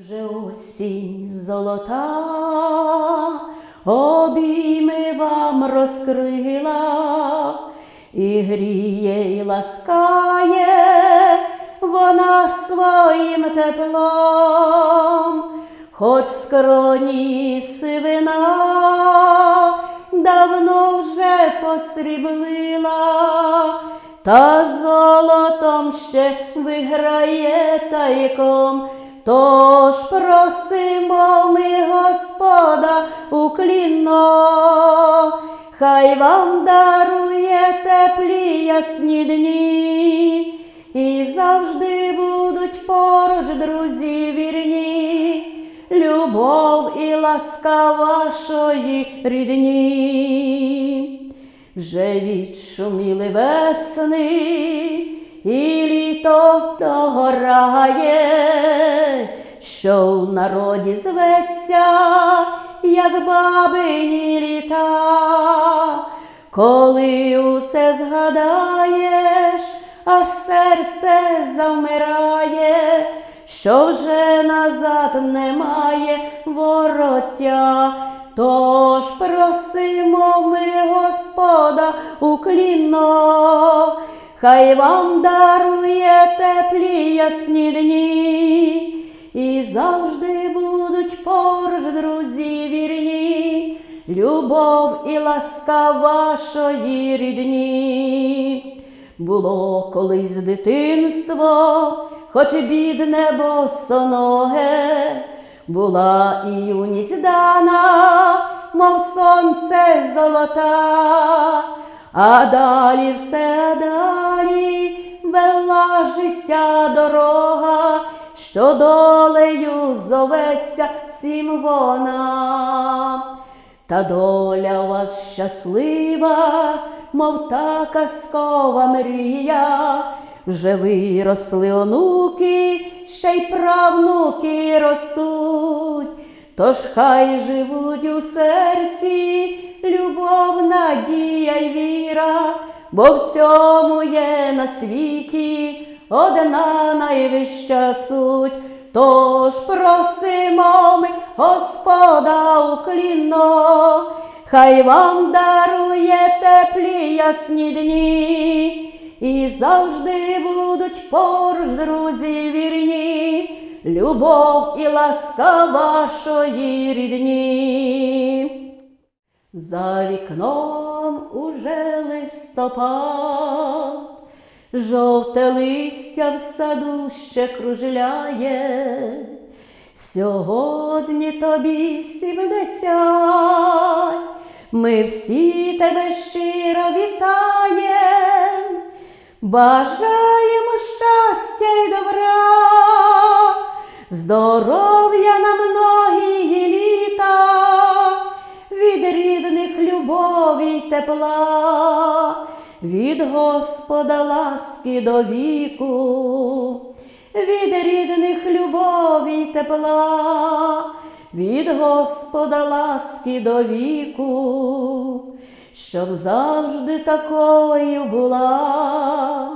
Вже осінь золота, обійми вам розкрила, і гріє, і ласкає вона своїм теплом, хоч скроні сивина давно вже посріблила, та золотом ще виграє тайком. Тож просимо ми Господа уклінно, хай вам дарує теплі ясні дні, і завжди будуть поруч друзі вірні, любов і ласка вашої рідні. Вже відшуміли весни, і літо догорає, що в народі зветься, як бабині літа, коли усе згадаєш, аж серце завмирає, що вже назад немає вороття. Тож просимо хай вам дарує теплі ясні дні, і завжди будуть поруч друзі вірні, любов і ласка вашої рідні. Було колись дитинство, хоч бідне босоноге, була і юність дана, мов сонце золота, а далі все далі. Вела життя дорога, що долею зоветься всім вона. Та доля вас щаслива, мов та казкова мрія, вже виросли онуки, ще й правнуки ростуть, тож хай живуть у серці любов, надія й віра, бо в цьому є на світі одна найвища суть. Тож просимо ми Господа уклінно, хай вам дарує теплі ясні дні, і завжди будуть поруч друзі вірні, любов і ласка вашої рідні. За вікном уже листопад, жовте листя в саду ще кружляє, сьогодні тобі сімдесят, ми всі тебе щиро вітаєм, бажаємо щастя й добра, здоров'я на многії рідних любові й тепла, від Господа ласки до віку, від рідних любові й тепла, від Господа ласки до віку, щоб завжди такою була,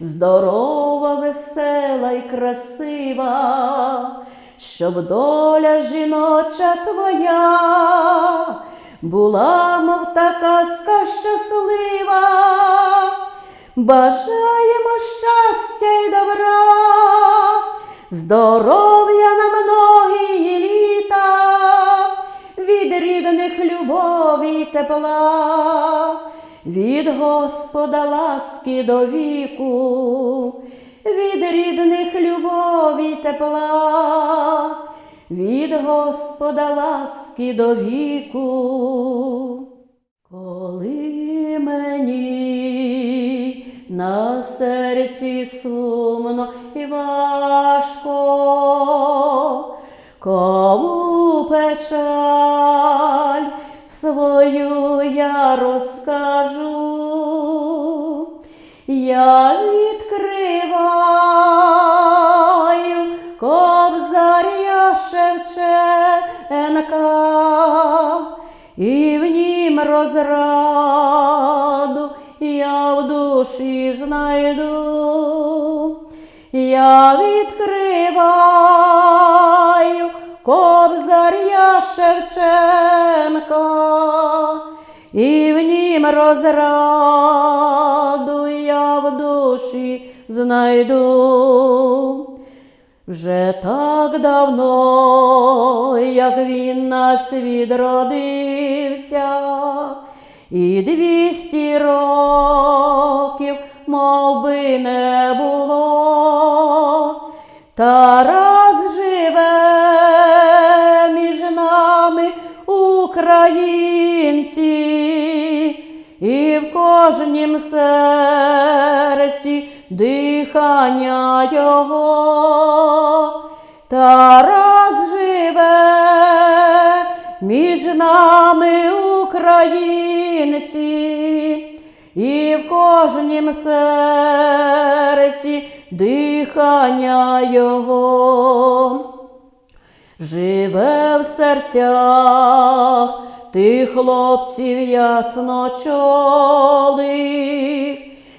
здорова, весела й красива, щоб доля жіноча твоя була, мов та щаслива, бажаємо щастя й добра, здоров'я на многії літа, від рідних любові й тепла, від Господа ласки до віку, від рідних любові й тепла, від Господа ласки до віку. Коли мені на серці сумно і важко, кому печаль свою я розкажу, я відкриваю розраду я в душі знайду. Я відкриваю Шевченка, і в нім розраду я в душі знайду. Вже так давно, як він на світ родився, і двісті років, мов би не було, Тарас живе між нами, українці, і в кожнім серці дихання його. Тарас українці, і в кожнім серці дихання його. Живе в серцях тих хлопців ясночолих,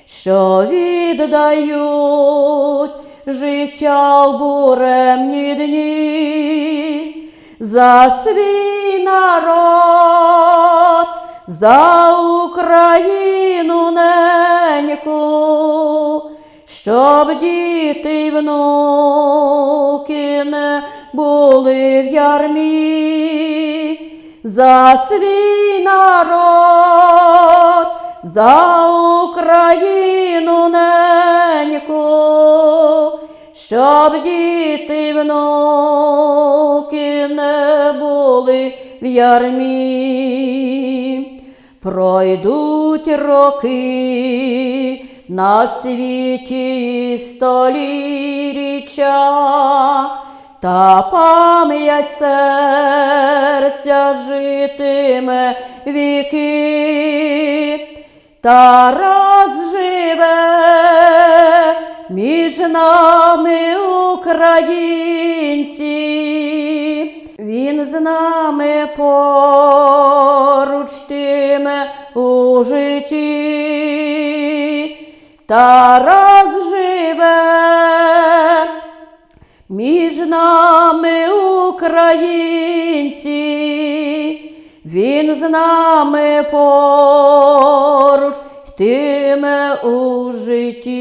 що віддають життя в буремні дні. За свій народ, за Україну неньку, щоб діти й внуки не були в ярмі, за свій народ, за Україну неньку, щоб діти й внуки не були в ярмі. Пройдуть роки на світі століття, та пам'ять серця житиме віки. Тарас живе між нами, українці, він з нами тиме у житті. Тарас живе між нами, українці, він з нами поруч йтиме у житті.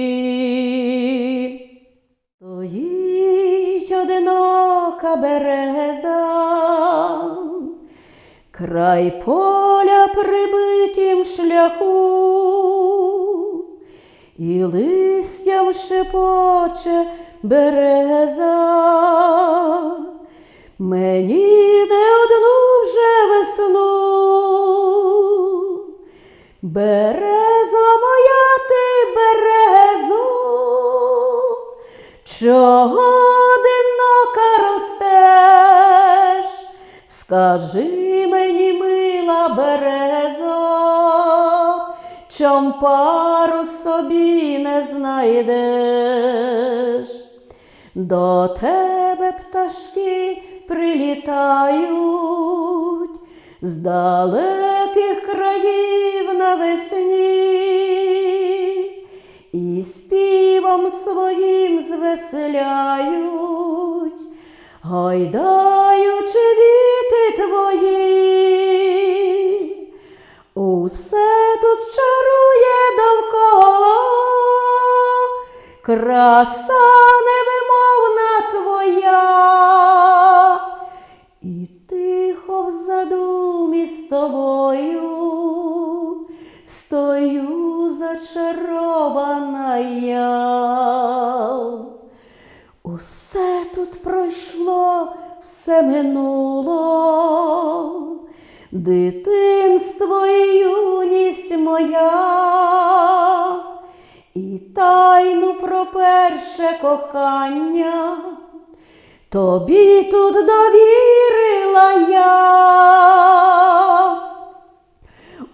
Стоїть одинока береза, край поля прибитім шляху, і листям шепоче береза. Мені не одну вже весну, береза моя ти березо, чого скажи березо, чом пару собі не знайдеш. До тебе пташки прилітають з далеких країв навесні і співом своїм звеселяють, гайдаючи віти твої, усе тут чарує довкола, краса невимовна твоя, і тихо в задумі з тобою стою зачарована я. Усе тут пройшло, все минуло, дитинство і юність моя, і тайну про перше кохання. Тобі тут довірила я,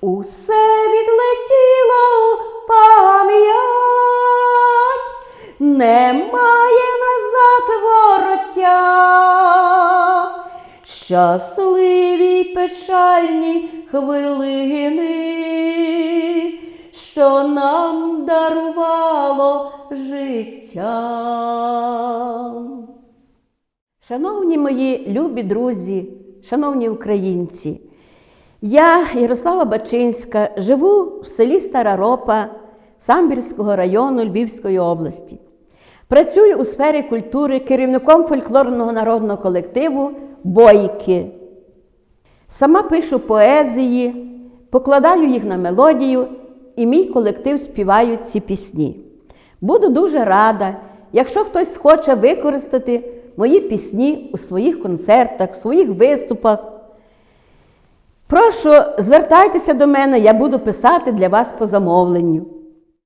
усе відлетіло у пам'ять, щасливі й печальні хвилини, що нам дарувало життя. Шановні мої любі друзі, шановні українці, я, Ярослава Бачинська, живу в селі Стара Ропа Самбірського району Львівської області. Працюю у сфері культури керівником фольклорного народного колективу Бойки. Сама пишу поезії, покладаю їх на мелодію, і мій колектив співають ці пісні. Буду дуже рада, якщо хтось хоче використати мої пісні у своїх концертах, у своїх виступах. Прошу, звертайтеся до мене, я буду писати для вас по замовленню.